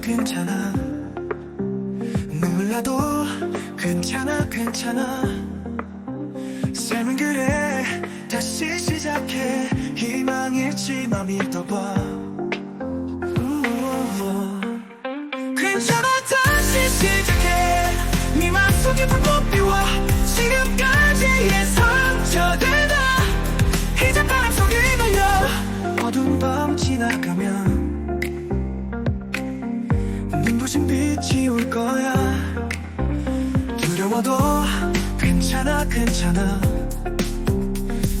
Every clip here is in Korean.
괜찮아 눈물 나도 괜찮아 괜찮아. 삶은 그래 다시 시작해. 희망 잃지 마 믿어봐. 괜찮아 다시 시작해. 네 맘 속에 불꽃 눈부신 빛이 올 거야. 두려워도 괜찮아 괜찮아.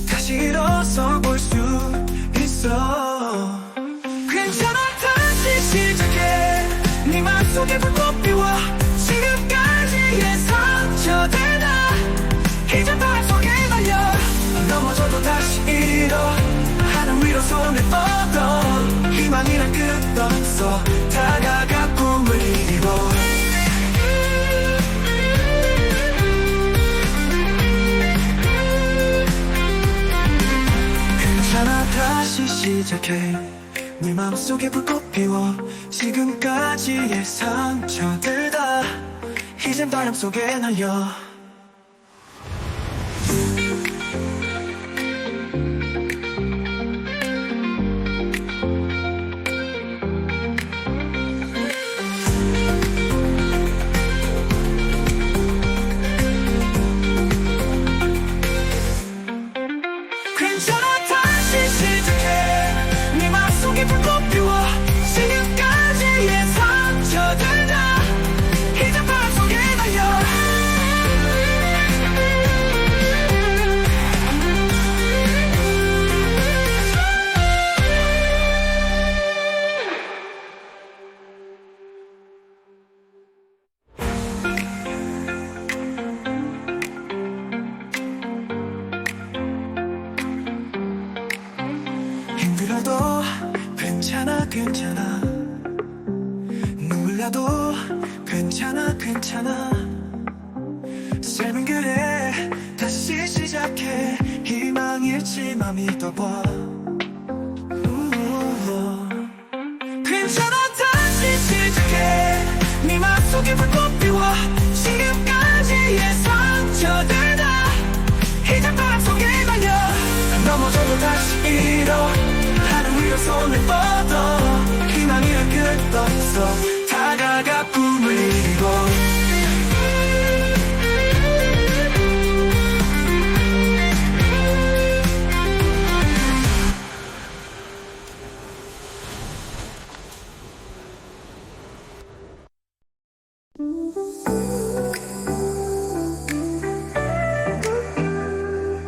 다시 일어서 볼 수 있어. 괜찮아 다시 시작해. 네 맘속에 불꽃 피워. 지금까지의 상처들 다 이제 바람 속에 날려. 넘어져도 다시 일어. 하늘 위로 손을 뻗어. 희망이란 끝없어 다시 시작해. 네 맘속에 불꽃 피워 지금까지의 상처들 다 이젠 바람 속에 날려 힘들어도 괜찮아 괜찮아. 눈물 나도 괜찮아 괜찮아. 삶은 그래 다시 시작해. 희망 잃지 마 믿어봐 위로 손을 뻗어 희망이란 끝없어. 다가가 꿈을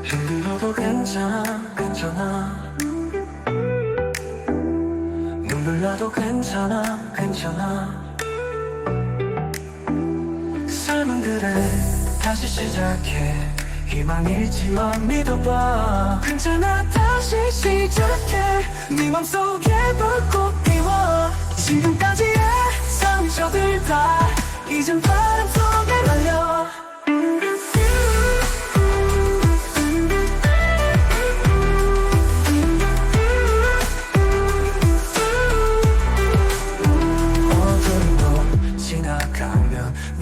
힘들어도 괜찮아 괜찮아 눈물 나도 괜찮아 괜찮아. 삶은 그래 다시 시작해. 희망 잃지 마 믿어봐. 괜찮아 다시 시작해. 네 맘속에 불꽃 피워. 지금까지의 상처들 다 이젠 바람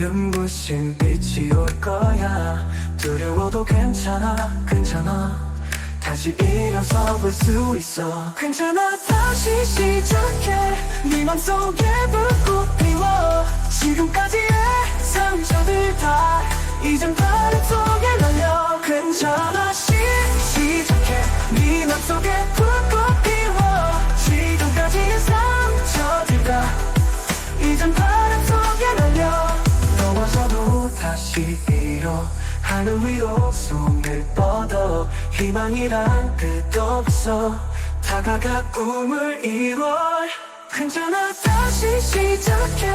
눈부신 빛이 올 거야. 두려워도 괜찮아 괜찮아. 다시 일어서 볼 수 있어. 괜찮아 다시 시작해. 네 맘속에 불꽃 피워. 지금까지의 상처들 다 이젠 바람 속에 날려. 괜찮아 시, 시작해. 네 맘속에 불 하늘 위로 손을 뻗어 희망이란 끝 없어. 다가가 꿈을 이뤄 괜찮아 다시 시작해.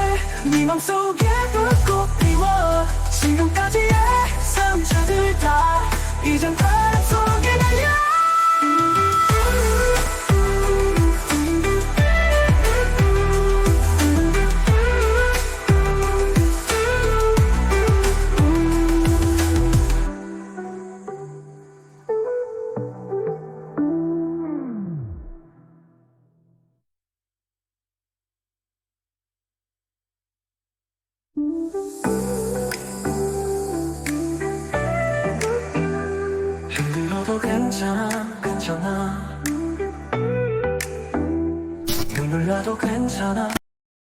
네 맘속에 불꽃 피워. 지금까지의 상처들 다 이젠 바 괜찮아? 눈물 나도 괜찮아